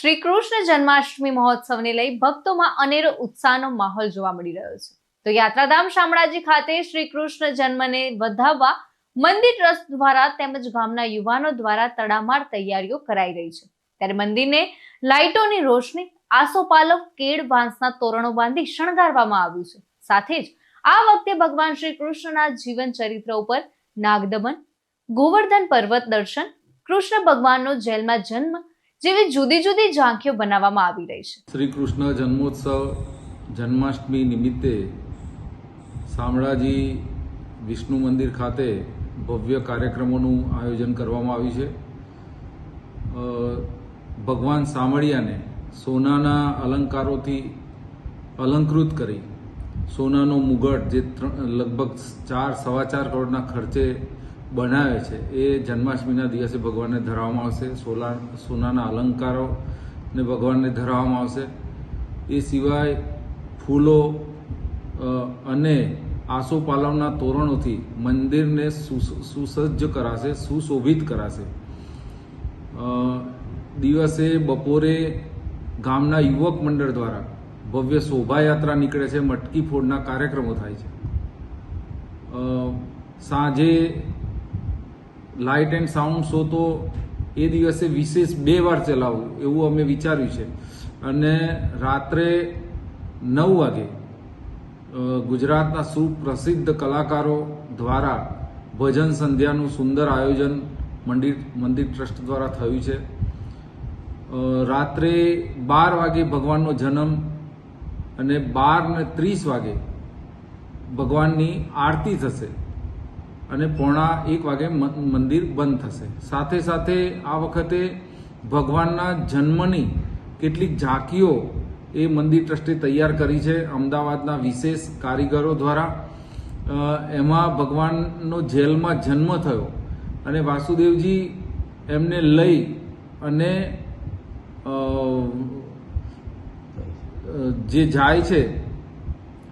શ્રી કૃષ્ણ જન્માષ્ટમી મહોત્સવને લઈ ભક્તોમાં અનેરો ઉત્સાહનો માહોલ જોવા મળી રહ્યો છે. તો યાત્રાધામ શામળાજી ખાતે શ્રી કૃષ્ણ જન્મને વધાવવા મંદિર ટ્રસ્ટ દ્વારા તેમજ ગામના યુવાનો દ્વારા તડામાર તૈયારીઓ કરાઈ રહી છે. ત્યારે મંદિરને લાઇટોની રોશની આસોપાલવ કેળ વાંસના તોરણો બાંધી શણગારવામાં આવ્યું છે. સાથે જ આ વખતે ભગવાન શ્રી કૃષ્ણના જીવન ચરિત્ર ઉપર નાગદમન, ગોવર્ધન પર્વત દર્શન, કૃષ્ણ ભગવાનનો જેલમાં જન્મ જેવી જુદી જુદી ઝાંખીઓ બનાવવામાં આવી રહી છે. શ્રી કૃષ્ણ જન્મોત્સવ, જન્માષ્ટમી નિમિત્તે શામળાજી વિષ્ણુ મંદિર ખાતે ભવ્ય કાર્યક્રમોનું આયોજન કરવામાં આવ્યું છે. ભગવાન સામળિયાને સોનાના અલંકારોથી અલંકૃત કરી, સોનાનો મુગટ જે લગભગ ચાર, સવા ચાર કરોડના ખર્ચે બનાવે છે, એ જન્માષ્ટમીના દિવસે ભગવાનને ધરાવવામાં આવશે. સોલા, સોનાના અલંકારો ને ભગવાનને ધરાવવામાં આવશે. એ સિવાય ફૂલો અને આસોપાલવના તોરણોથી મંદિરને સુસ- સુસજ્જ કરાશે, સુશોભિત કરાશે. દિવસે બપોરે ગામના યુવક મંડળ દ્વારા ભવ્ય શોભાયાત્રા નીકળે છે, મટકી ફોડના કાર્યક્રમો થાય છે. સાંજે લાઇટ એન્ડ સાઉન્ડ શો તો એ દિવસે વિશેષ બે વાર ચલાવવું એવું અમે વિચાર્યું છે. અને રાત્રે નવ વાગે ગુજરાતના સુપ્રસિદ્ધ કલાકારો દ્વારા ભજન સંધ્યાનું સુંદર આયોજન મંદિર મંદિર ટ્રસ્ટ દ્વારા થયું છે. રાત્રે બાર વાગે ભગવાનનો જન્મ અને બાર ને ત્રીસ વાગે ભગવાનની આરતી થશે. અને પોણા એક વાગે મંદિર બંધ થશે. સાથે સાથે આ વખતે ભગવાનના જન્મની કેટલીક ઝાંકીઓ એ મંદિર ટ્રસ્ટે તૈયાર કરી છે. અમદાવાદના વિશેષ કારીગરો દ્વારા એમાં ભગવાનનો જેલમાં જન્મ થયો અને વાસુદેવજી એમને લઈ અને જે જાય છે,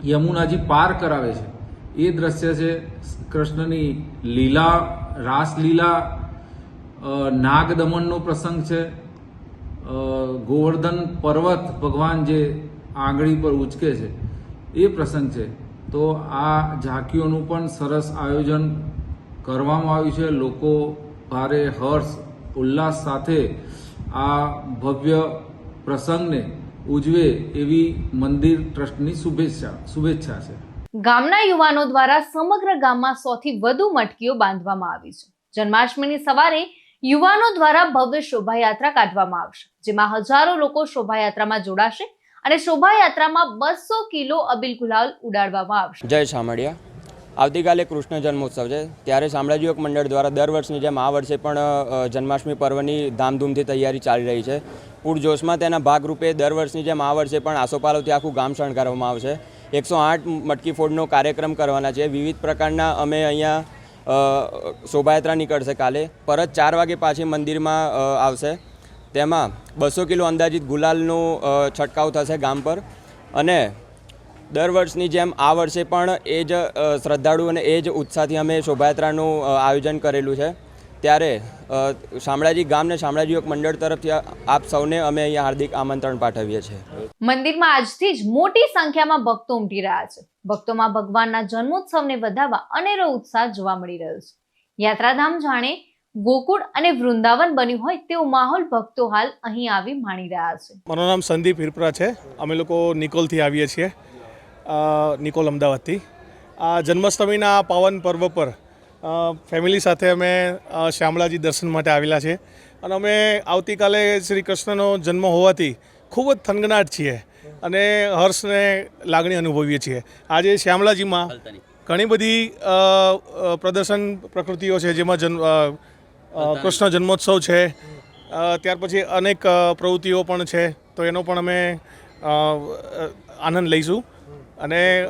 યમુનાજી પાર કરાવે છે. એ દ્રશ્ય છે કૃષ્ણની લીલા, રાસલીલા નાગદમનનો પ્રસંગ છે. ગોવર્ધન પર્વત ભગવાન જે આંગળી પર ઉચકે છે, એ પ્રસંગ છે. તો આ ઝાંકીઓનું પણ સરસ આયોજન કરવામાં આવ્યું છે. લોકો ભારે હર્ષ, ઉલ્લાસ સાથે આ ભવ્ય પ્રસંગને ઉજવે એવી મંદિર ટ્રસ્ટની શુભેચ્છા શુભેચ્છા છે. ગામના યુવાનો દ્વારા સમગ્ર ગામમાં સૌથી વધુ મટકીઓ બાંધવામાં આવી છે. જન્માષ્ટમીની સવારે યુવાનો દ્વારા ભવ્ય શોભાયાત્રા કાઢવામાં આવશે, જેમાં હજારો લોકો શોભાયાત્રામાં જોડાશે અને શોભાયાત્રામાં બસો કિલો અબિલ ગુલાલ ઉડાડવામાં આવશે. જય શામળિયા આવતીકાલે કૃષ્ણ જન્મોત્સવ છે. ત્યારે શામળાજી યુવક મંડળ દ્વારા દર વર્ષની જેમ આ વર્ષે પણ જન્માષ્ટમી પર્વની ધામધૂમથી તૈયારી ચાલી રહી છે. પૂરજોશમાં તેના ભાગરૂપે દર વર્ષની જેમ આ વર્ષે પણ આસોપાલવથી આખું ગામ શણગારવામાં આવશે. એકસો આઠ મટકી ફોડનો કાર્યક્રમ કરવાના છે. વિવિધ પ્રકારના અમે અહીંયા શોભાયાત્રા નીકળશે કાલે. પરત ચાર વાગે પાછી મંદિરમાં આવશે. તેમાં બસો કિલો અંદાજિત ગુલાલનો છંટકાવ થશે ગામ પર. અને દર વર્ષની જેમ આ વર્ષે પણ એ જ શ્રદ્ધાળુ અને એ જ ઉત્સાહથી અમે શોભાયાત્રાનું આયોજન કરેલું છે. ત્યારે શામળાજી ગામને શામળાજી યુવક મંડળ તરફથી આપ સૌને અમે અહીંયા હાર્દિક આમંત્રણ પાઠવીએ છીએ. મંદિરમાં આજથી જ મોટી સંખ્યામાં ભક્તો ઉમટી રહ્યા છે. ભક્તોમાં ભગવાનના જન્મોત્સવને વધાવવા અનેરો ઉત્સાહ જોવા મળી રહ્યો છે. યાત્રાધામ જાણે ગોકુળ અને વૃંદાવન બન્યું હોય તેવો માહોલ ભક્તો હાલ અહીં આવી માણી રહ્યા છે. મારું નામ સંદીપ હિરપરા છે. અમે લોકો નિકોલથી આવીએ છીએ. નિકોલ અમદાવાદથી. આ જન્માષ્ટમીના પાવન પર્વ પર ફેમિલી સાથે અમે શ્યામળાજી દર્શન માટે આવેલા છે અને અમે આવતીકાલે શ્રી કૃષ્ણનો જન્મ હોવાથી ખૂબ જ થનગનાટ છીએ અને હર્ષને લાગણી અનુભવીએ છીએ. આજે શ્યામળાજીમાં ઘણી બધી પ્રદર્શન પ્રકૃતિઓ છે જેમાં જન્મ કૃષ્ણ જન્મોત્સવ છે ત્યાર પછી અનેક પ્રવૃત્તિઓ પણ છે તો એનો પણ અમે આનંદ લઈશું. અને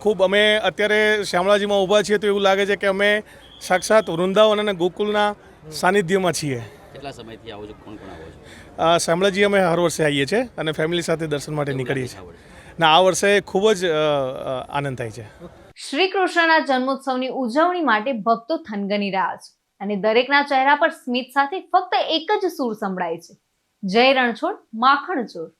ખૂબ અમે અત્યારે શ્યામળાજીમાં ઊભા છીએ તો એવું લાગે છે કે અમે સાક્ષાત વૃંદાવન અને ગોકુલના સાનિધ્યમાં છીએ. કેટલા સમયથી આવો છો? કોણ કોણ આવો છો? અ, શ્યામળાજી અમે હર વર્ષે આવીએ છીએ અને ફેમિલી સાથે દર્શન માટે નીકળીએ છીએ. ના આ વર્ષે ખૂબ જ આનંદ થાય છે. શ્રી કૃષ્ણના જન્મોત્સવની ઉજવણી માટે ભક્તો થનગની રહ્યા છે અને દરેકના ચહેરા પર સ્મિત સાથે ફક્ત એક જ સૂર સંભળાય છે. જય રણછોડ માખણ ચોર